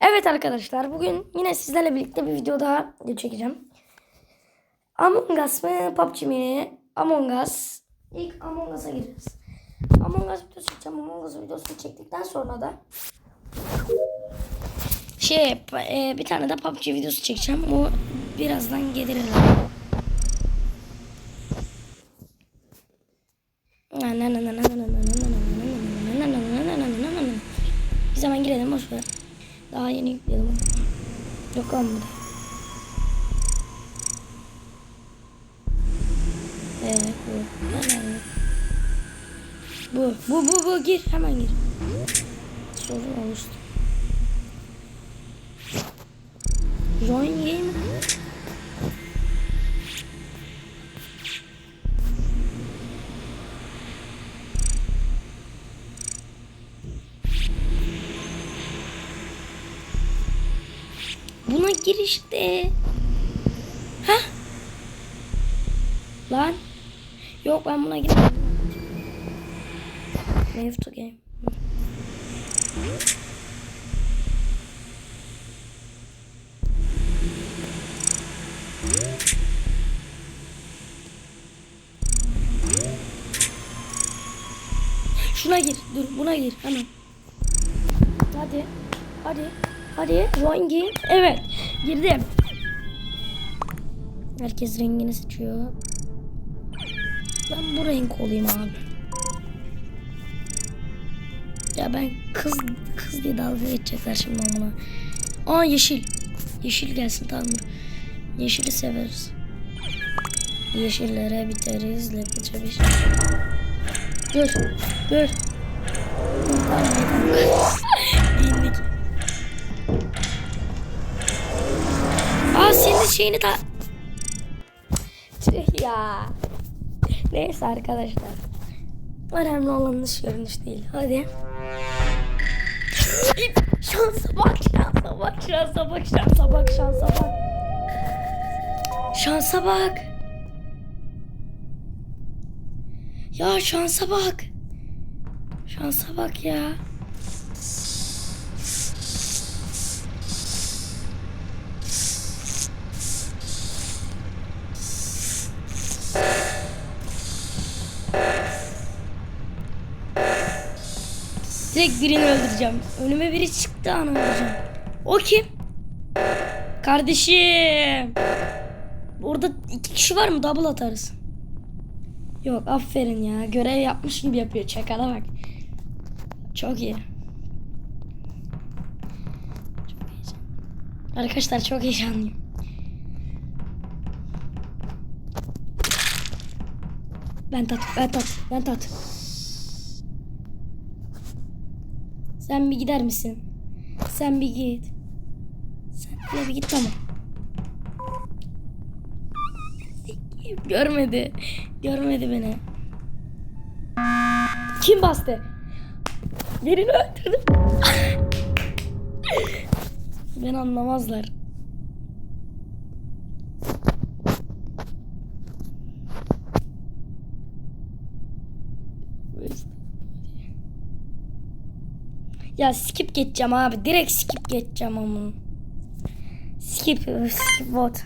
Evet arkadaşlar bugün yine sizlerle birlikte bir video daha çekeceğim. Among Us mı PUBG mi? Among Us. İlk Among Us'a gireriz. Among Us videosu çekeceğim. Among Us videosunu çektikten sonra da şey e, bir tane de PUBG videosu çekeceğim. O birazdan gelir herhalde. Biz hemen girelim boş ver. Daha yeni yükledim. Yok olmadı. Evet bu. Hemen. Bu. Bu bu bu gir. Hemen gir. Sorun oluştu. Join game. Buna gir işte. Hah. Lan. Yok ben buna girmedim. Move to game. Şuna gir. Dur buna gir hemen. Hadi. Hadi. Hadi. Game. Evet. Girdim. Herkes rengini seçiyor. Ben bu renk olayım abi. Ya ben kız kız diye dalga geçecekler şimdi bana. Aa yeşil. Yeşil gelsin tamam mı? Yeşili severiz. Yeşillere biteriz. Lepece bir şey. Dur. Dur. Bindik. Aa senin şeyini ta... Tüh ya. Neyse arkadaşlar. Önemli olan dış görünüş değil. Hadi. şansa bak, şansa bak, şansa bak, şansa bak, şansa bak. Şansa bak. Ya şansa bak. Şansa bak ya. Direkt birini öldüreceğim. Önüme biri çıktı anı öldüreceğim. O kim? Kardeşim. Orada iki kişi var mı? Double atarız. Yok aferin ya. Görev yapmış gibi yapıyor. Çakala bak. Çok iyi. Çok heyecan. Arkadaşlar çok heyecanlıyım. Ben tat, ben tat, ben tat. Sen bir gider misin? Sen bir git. Sen bir git tamam. Görmedi. Görmedi beni. Kim bastı? Birini öldürdüm. ben anlamazlar. Ya skip geçeceğim abi. Direkt skip geçeceğim ama. Skip, skip bot.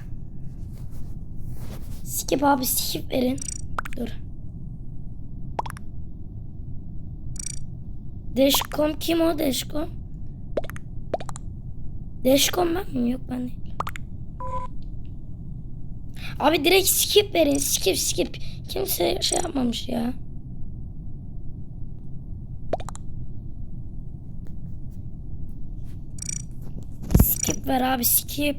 Skip abi skip verin. Dur. Dashcom kim o Dashcom? Dashcom ben mi? Yok ben değil. Abi direkt skip verin. Skip skip. Kimse şey yapmamış ya. Skip ver abi skip.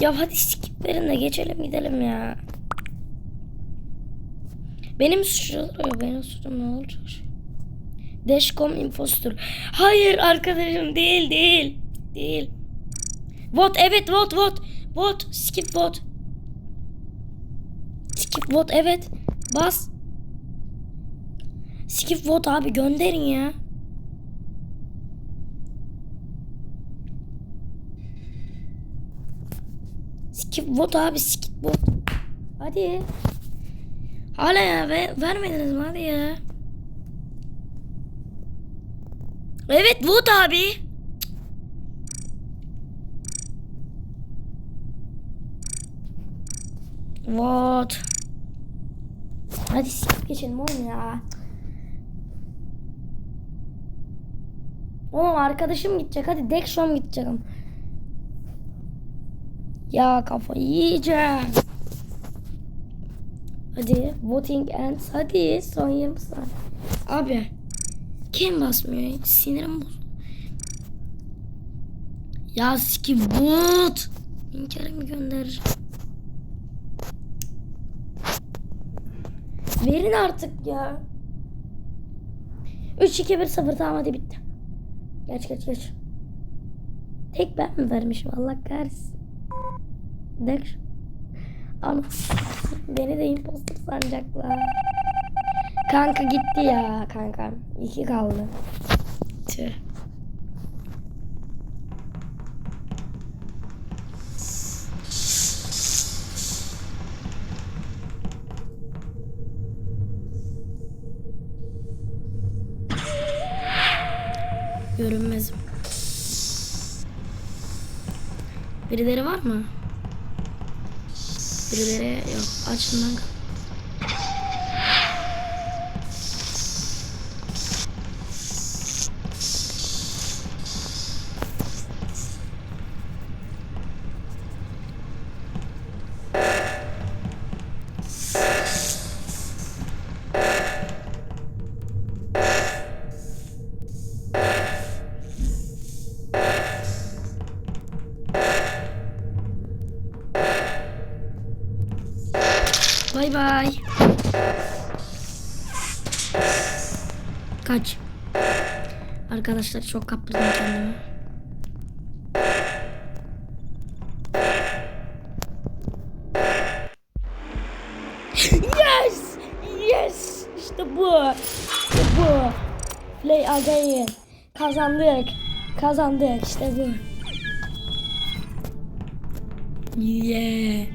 Ya hadi skip verin de geçelim gidelim ya. Benim suçum benim suçum ne olacak? Dashcom impostor. Hayır arkadaşım değil değil. Değil. Vote evet vote vote. Vote skip vote. Skip vote evet. Bas. Skip vote abi gönderin ya. Skip vote abi skip vote. Hadi. Hala ya ve vermediniz mi hadi ya. Evet Wood abi. Wood. Hadi skip geçelim oğlum ya. Oğlum arkadaşım gidecek. Hadi Dextrom gidecek. Ya kafayı yiyeceğim. Hadi voting ends. Hadi son 20 saniye. Abi kim basmıyor? hiç? Sinirim bozuldu. Ya siki bot. İnkara mı gönderir? Verin artık ya. 3 2 1 0 tamam hadi bitti. Geç geç geç. Tek ben mi vermişim Allah kahretsin. Dek. Ana. Beni de imposter sanacaklar. Kanka gitti ya kanka. İki kaldı. Tüh. Görünmezim. Birileri var mı? Birileri yok. Açın lan. Arkadaşlar çok kaptırdım kendimi. Yes! Yes! İşte bu. İşte bu. Play again. Kazandık. Kazandık. İşte bu. Yeah.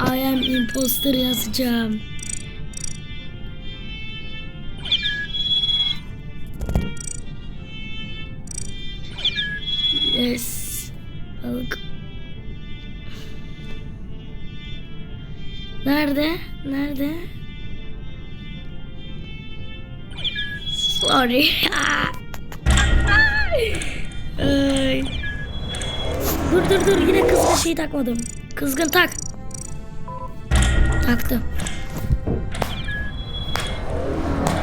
I am imposter yazacağım. Yes. Balık. Nerede? Nerede? Sorry. Ay. Dur dur dur yine kızgın şey takmadım. Kızgın tak. Taktım.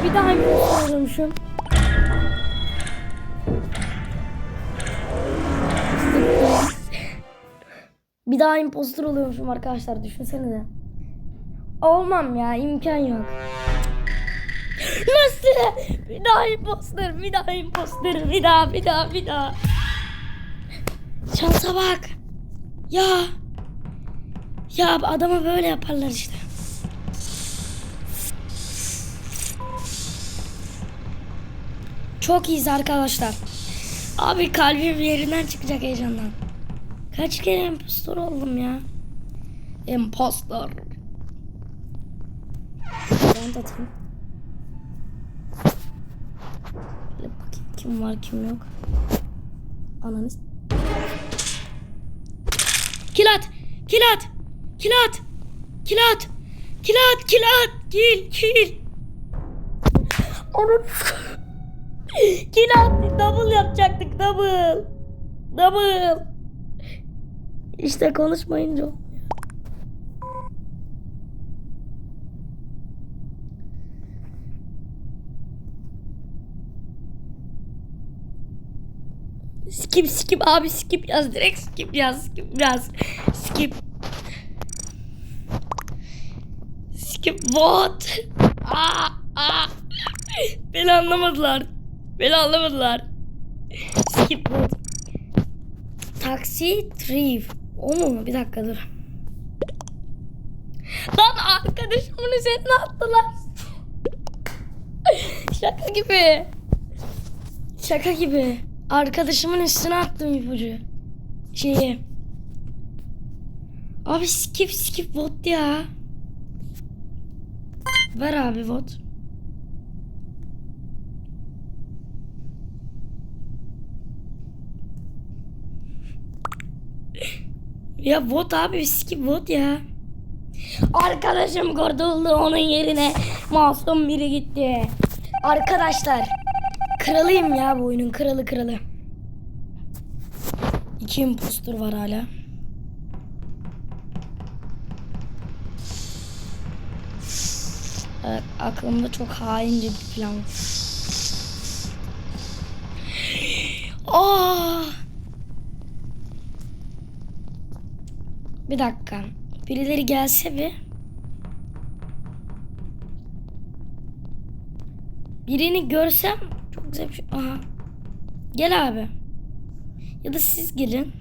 Bir daha imposter olmuşum. Bir daha imposter oluyormuşum arkadaşlar düşünsenize. Olmam ya imkan yok. Nasıl? Bir daha imposter, bir daha imposter, bir daha, bir daha, bir daha. Şansa bak. Ya. Ya adama böyle yaparlar işte. Çok iyiyiz arkadaşlar. Abi kalbim yerinden çıkacak heyecandan. Kaç kere impostor oldum ya. Impostor. Ben de atayım. Böyle bakayım kim var kim yok. Ananız. Kilat! Kilat! Kilat! Kilat! Kilat! Kilat! Kil! Kil! Onun Kilat! Double yapacaktık double! Double! İşte konuşmayınca. Skip skip abi skip yaz direkt skip yaz skip yaz skip. Skip what? Aa, aa. beni anlamadılar beni anlamadılar. Skip what? Taksi triv o mu bir dakika dur lan arkadaşımın üzerine attılar şaka gibi şaka gibi Arkadaşımın üstüne attım ipucu. Şeyi. Abi skip skip bot ya. Ver abi bot. Ya bot abi skip bot ya. Arkadaşım kurtuldu onun yerine masum biri gitti. Arkadaşlar kralıyım ya bu oyunun kralı kralı. İki impostor var hala. Evet, aklımda çok haince bir plan var. Bir dakika. Birileri gelse bir. Birini görsem çok güzel bir şey. Aha. Gel abi. Ya da siz gelin.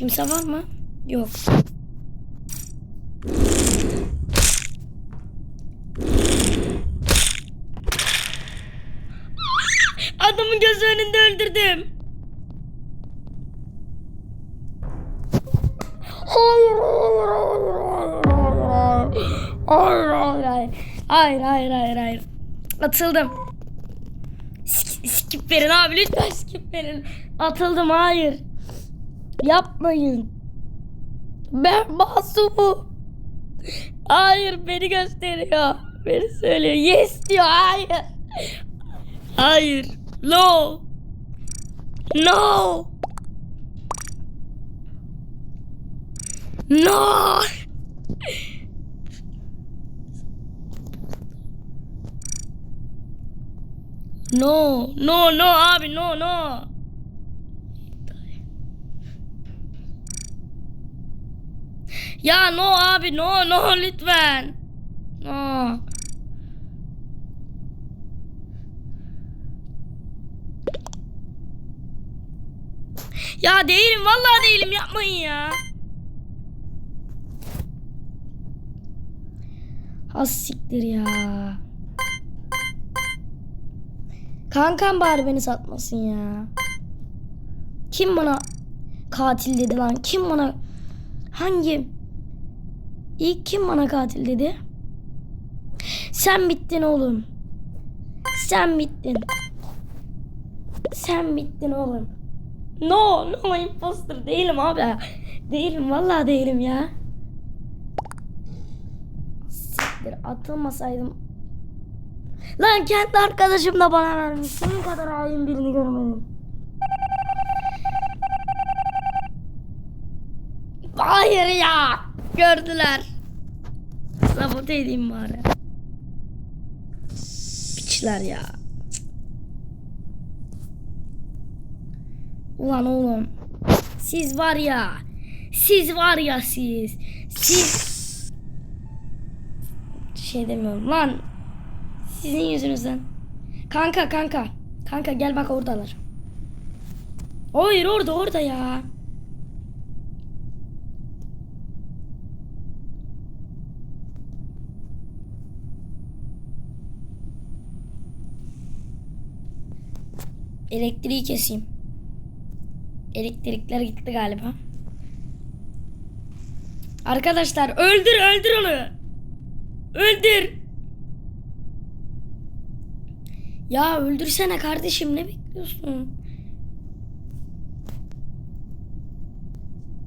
Kimse var mı? Yok. Adamın gözü önünde öldürdüm. Hayır, hayır, hayır, hayır, hayır, hayır, hayır, hayır, hayır. Atıldım. Sk- skip verin abi lütfen skip verin. Atıldım hayır. Yapmayın. Ben masumum. Hayır beni gösteriyor. Beni söylüyor. Yes diyor. Hayır. Hayır. No. No. No. No. No no abi no no. Ya no abi no no lütfen. No. Ya değilim vallahi değilim yapmayın ya. Has siktir ya. Kankam bari beni satmasın ya. Kim bana katil dedi lan? Kim bana hangi İlk kim bana katil dedi? Sen bittin oğlum. Sen bittin. Sen bittin oğlum. No, no imposter değilim abi. Değilim vallahi değilim ya. Siktir atılmasaydım. Lan kendi arkadaşım da bana vermiş. Senin kadar hain birini görmedim. Hayır ya. Gördüler. Sabote edeyim bari. Piçler ya. Ulan oğlum. Siz var ya. Siz var ya siz. Siz. Şey demiyorum lan. Sizin yüzünüzden. Kanka kanka. Kanka gel bak oradalar. Hayır orada orada ya. Elektriği keseyim. Elektrikler gitti galiba. Arkadaşlar öldür öldür onu. Öldür. Ya öldürsene kardeşim ne bekliyorsun?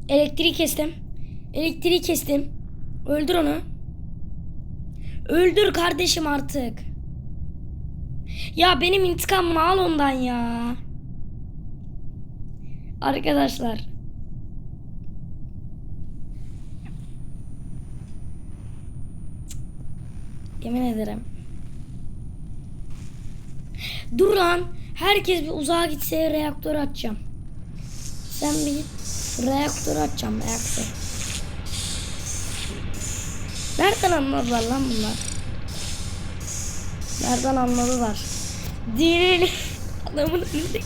Elektriği kestim. Elektriği kestim. Öldür onu. Öldür kardeşim artık. Ya benim intikamımı al ondan ya. Arkadaşlar. Yemin ederim. Dur lan. Herkes bir uzağa gitse reaktör açacağım. Sen bir git. Reaktör açacağım. Reaktör. Nereden anladılar lan bunlar? Nereden anladılar? Değil. Adamın önünde.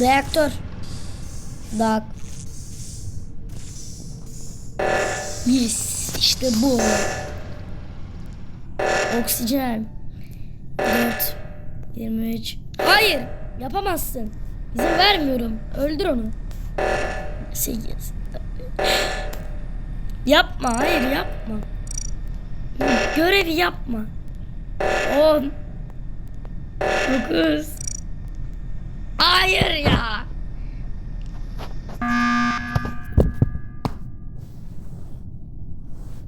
Reaktör. Dak. Yes. işte bu. Oksijen. 4. 23. Hayır. Yapamazsın. İzin vermiyorum. Öldür onu. 8. Yapma. Hayır yapma. Görevi yapma. 10. 9. Hayır ya.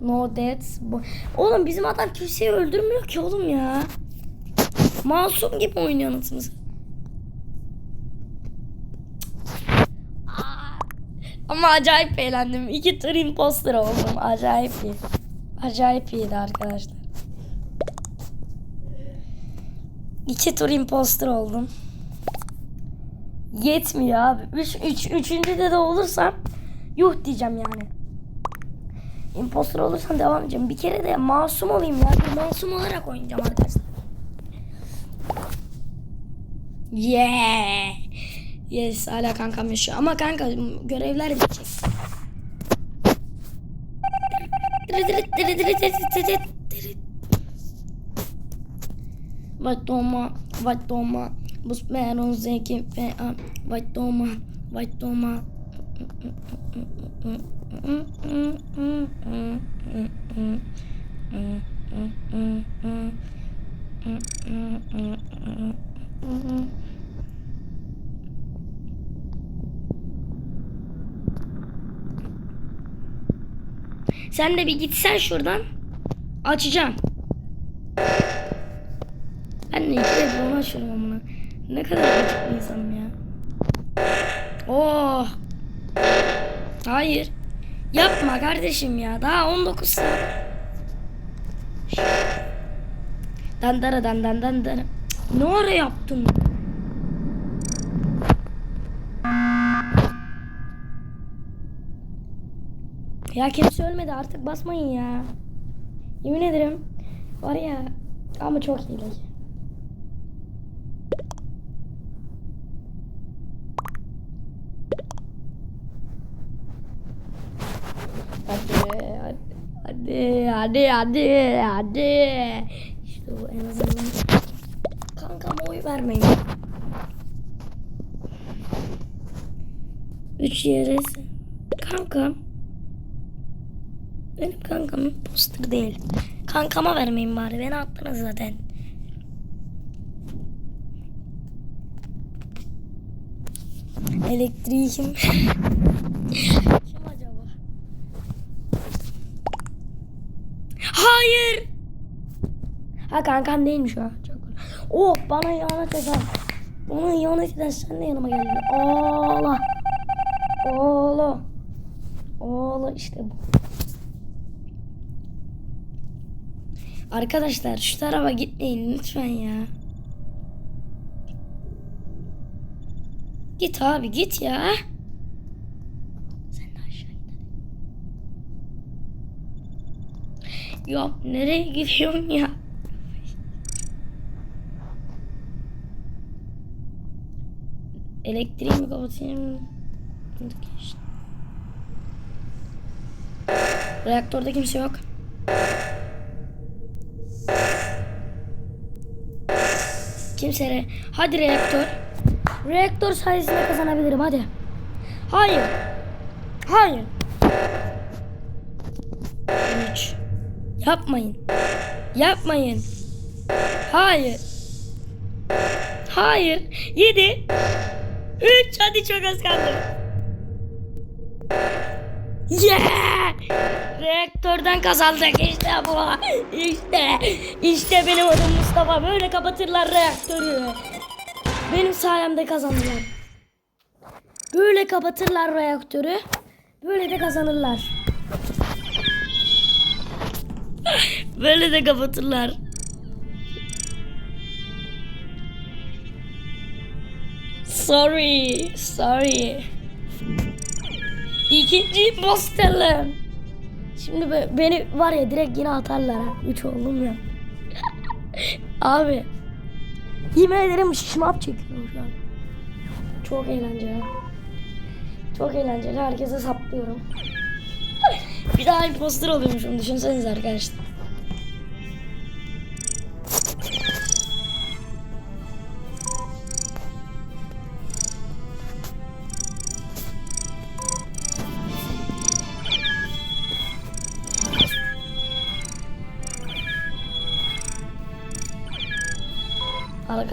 No. Bu- Oğlum bizim adam kimseyi öldürmüyor ki oğlum ya. Masum gibi oynuyor anasını satayım. Aa, Ama acayip eğlendim. İki tur imposter oldum. Acayip iyi. Acayip iyiydi arkadaşlar. İki tur imposter oldum. Yetmiyor abi. Üç, üç, üçüncüde de olursam yuh diyeceğim yani. Imposter olursam devam edeceğim. Bir kere de masum olayım ya. Masum olarak oynayacağım arkadaşlar. Yeah. Yes hala kankam yaşıyor. Ama kanka görevler bitecek. Vai tomar, vai tomar. Os perons que vai tomar, vai tomar. Sen de bir gitsen şuradan. Açacağım. Ben de iki de onu açıyorum amına. Ne kadar açık bir insanım ya. Oh. Hayır. Yapma kardeşim ya. Daha 19 saat. Dandara dan dan dan dan. Ne ara yaptın? Ya kimse ölmedi artık basmayın ya. Yemin ederim. Var ya ama çok iyi. Hadi, hadi, hadi, hadi. İşte bu en azından. Kankama oy vermeyin. Üç yeriz. Kankam. Benim kankam imposter değil. Kankama vermeyin bari. Beni attınız zaten. Elektriği kim? acaba? Hayır. Ha kankam değilmiş o. Çok Oh bana ihanet eden. Bana ihanet eden sen de yanıma geldin. Oğla. Oğla. Oğla işte bu. Arkadaşlar şu tarafa gitmeyin lütfen ya. Git abi git ya. Sen de aşağı git. Ya nereye gidiyorsun ya? Elektriği mi kapatayım? Reaktörde kimse yok. Kimse re Hadi reaktör. Reaktör sayesinde kazanabilirim hadi. Hayır. Hayır. Üç. Yapmayın. Yapmayın. Hayır. Hayır. Yedi. Üç. Hadi çok az kaldı. Yeah! Reaktörden kazandık işte bu. İşte. İşte benim adım Mustafa. Böyle kapatırlar reaktörü. Benim sayemde kazandılar. Böyle kapatırlar reaktörü. Böyle de kazanırlar. Böyle de kapatırlar. Sorry, sorry. İkinci imposterler. Şimdi be- beni var ya direkt yine atarlar ha. Üç oldum ya. Abi. Yemin ederim şınav çekiyorum şu an. Çok eğlenceli. Çok eğlenceli. Herkese saplıyorum. Bir daha imposter oluyormuşum. Düşünsenize arkadaşlar.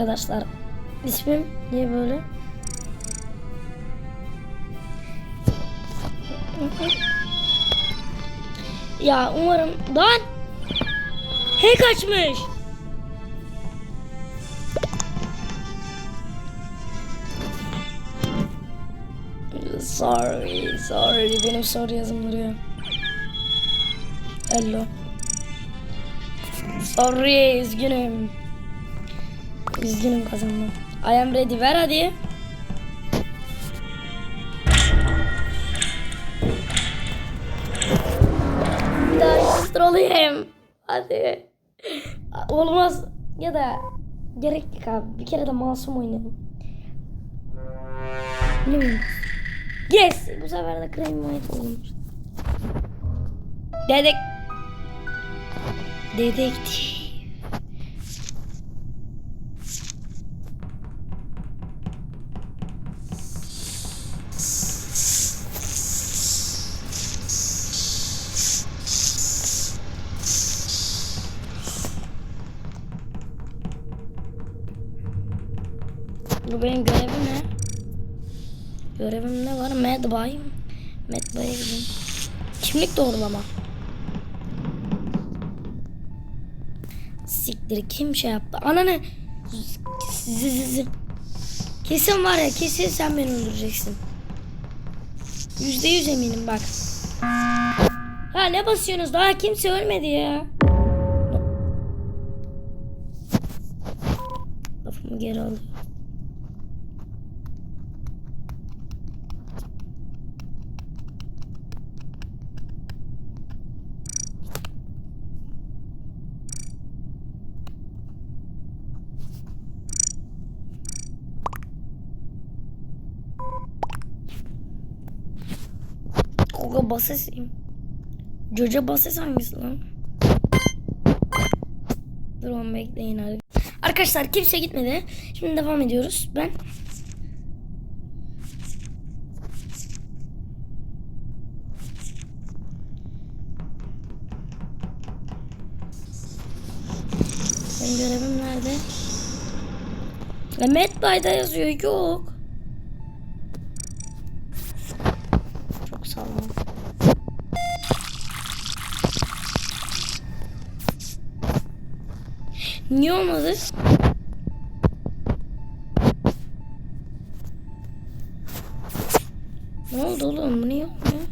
Arkadaşlar ismim niye böyle? Ya umarım lan Hey kaçmış. Sorry, sorry. Benim soru yazım duruyor. Hello. Sorry, üzgünüm. Üzgünüm kazandım. I am ready. Ver hadi. Bir daha imposter olayım. Hadi. Olmaz. Ya da gerek yok abi. Bir kere de masum oynayalım. Ne. Yes. Bu sefer de Crane White olmuş. Dedek. Dedektif. Görevim ne var? Medbay. Medbay'a gideyim. Kimlik doğrulama. Siktir kim şey yaptı? Ananı Kesin var ya kesin sen beni öldüreceksin. Yüzde yüz eminim bak. Ya ne basıyorsunuz? Daha kimse ölmedi ya. Lafımı geri alıyorum. Koga basesiyim. Jojo bases hangisi lan? Dur onu bekleyin. Arkadaşlar kimse gitmedi. Şimdi devam ediyoruz. Ben Benim görevim nerede? Ya Medbay'da yazıyor. Yok. Niye olmadı? Ne oldu oğlum? Bu niye olmuyor?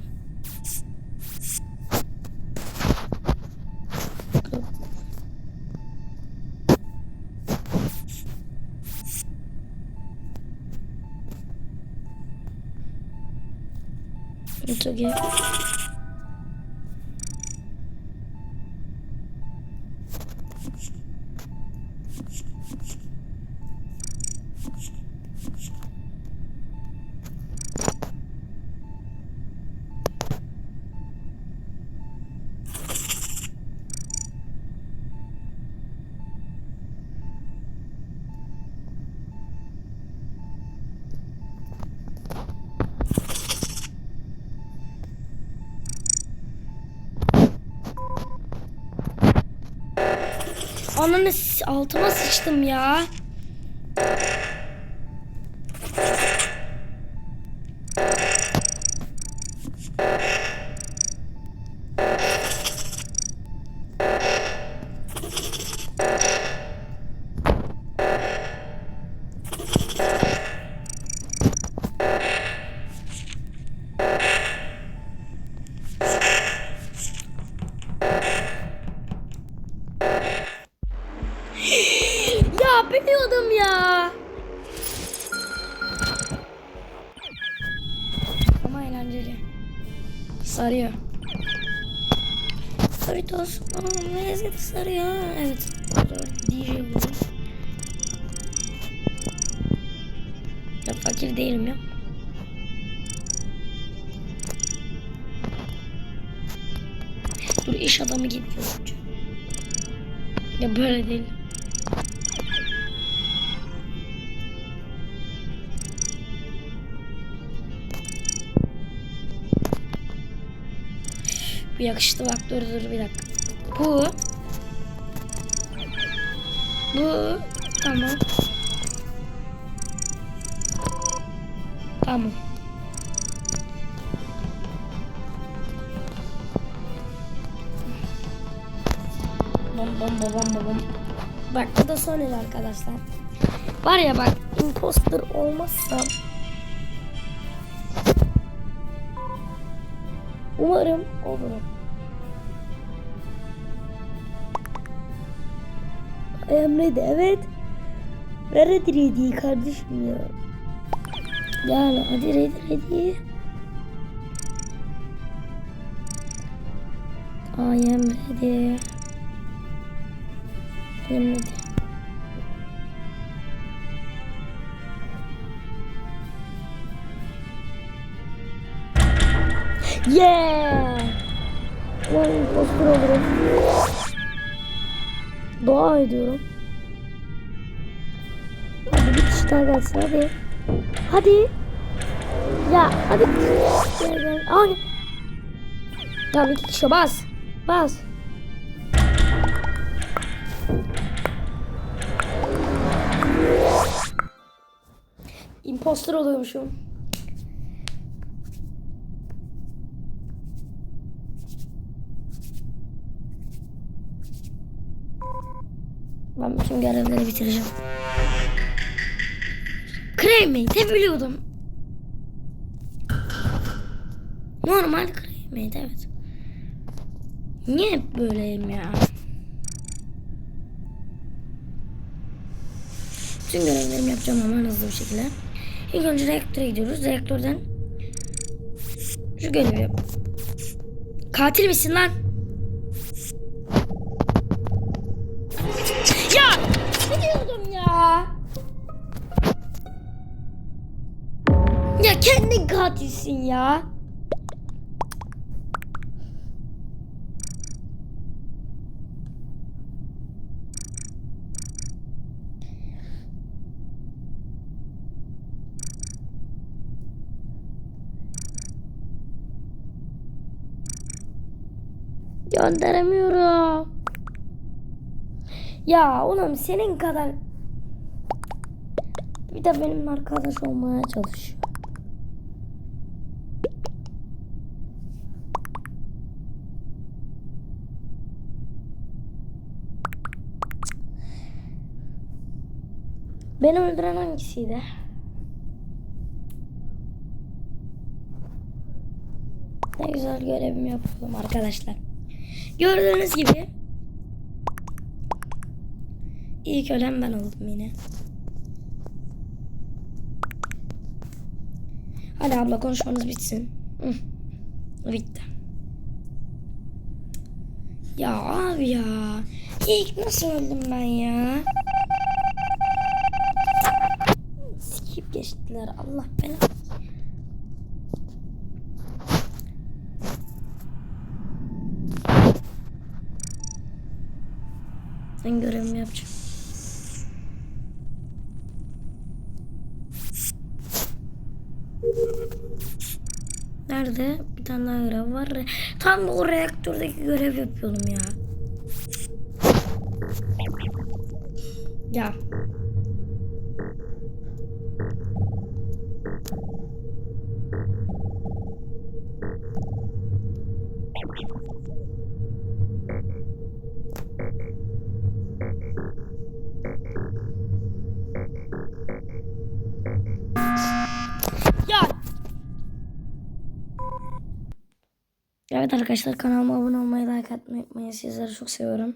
It's okay. Ananı altıma sıçtım. Ya Dur iş adamı gibi gözüküyor. Ya böyle değil. Bu yakıştı bak dur dur bir dakika. Bu. Bu. Tamam. Tamam. Bom bom bom bom bom. Bak bu da son el arkadaşlar. Var ya bak imposter olmazsam Umarım olurum. Emre de evet. Ver hadi ready'yi kardeşim ya. Yani hadi ready ready. I am ready. I am ready. Yeah! Ulan impostor olurum. Dua ediyorum. Hadi bir kişi daha gelsin hadi. Hadi. Ya hadi. Gel gel. Ay. Tamam iki kişi bas. Bas. Impostor oluyormuşum. Ben bütün görevleri bitireceğim. Cremate biliyordum. Normal cremate evet. Niye hep böyleyim ya? Bütün görevlerimi yapacağım ama hızlı bir şekilde. İlk önce reaktöre gidiyoruz. Reaktörden şu görevi yap. Katil misin lan? Ya! Biliyordum ya. Ya kendin katilsin ya. Gönderemiyorum. Ya oğlum senin kadar bir de benim arkadaş olmaya çalışıyor. Beni öldüren hangisiydi? Ne güzel görevimi yapıyorum arkadaşlar. Gördüğünüz gibi İlk ölen ben oldum yine. Hadi abla konuşmanız bitsin. Bitti. Ya abi ya. İlk nasıl öldüm ben ya? Skip geçtiler. Allah belanı. Ben görevimi yapacağım. Nerede? Bir tane daha görev var. Tam o reaktördeki görev yapıyordum ya. Ya. Ya arkadaşlar kanalıma abone olmayı, like atmayı unutmayın. Sizleri çok seviyorum.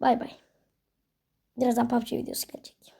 Bay bay. Birazdan PUBG videosu gelecek.